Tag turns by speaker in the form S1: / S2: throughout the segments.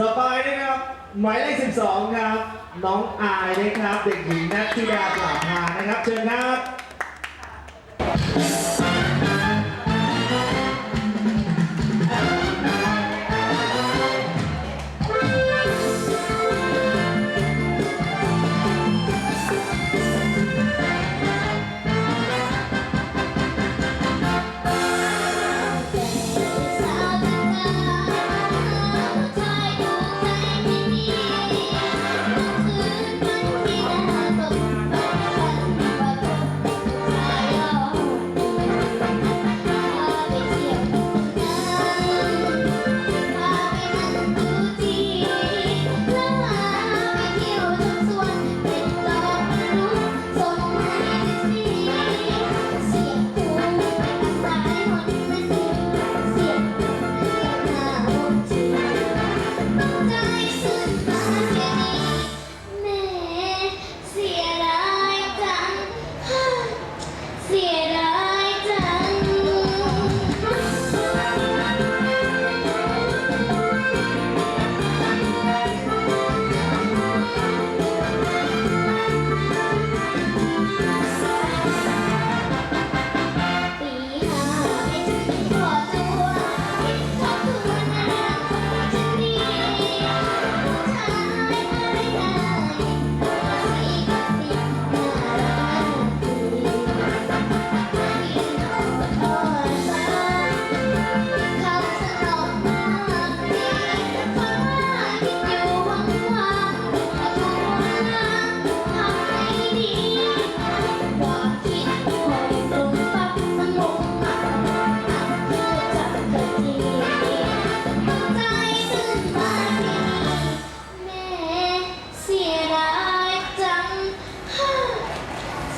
S1: ต่อไปนะครับหมายเลข12 ครับ น้องอายนะครับ เด็กหญิงนัทธิดาปราบานะครับ เชิญครับ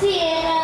S2: Sierra.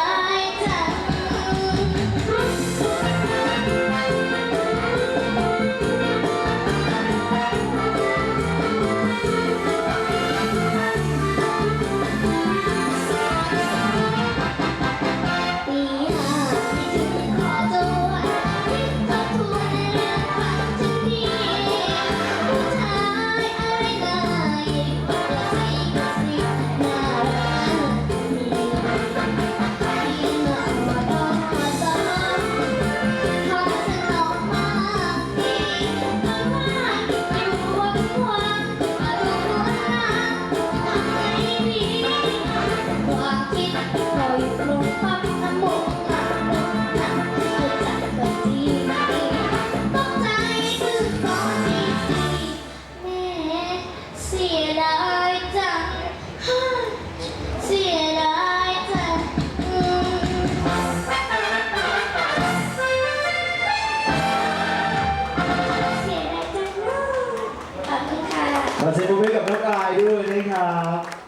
S2: ขอบคุณค่ะ
S1: ขอเสียงปรบมือกับน้องกายด้วยนะครับ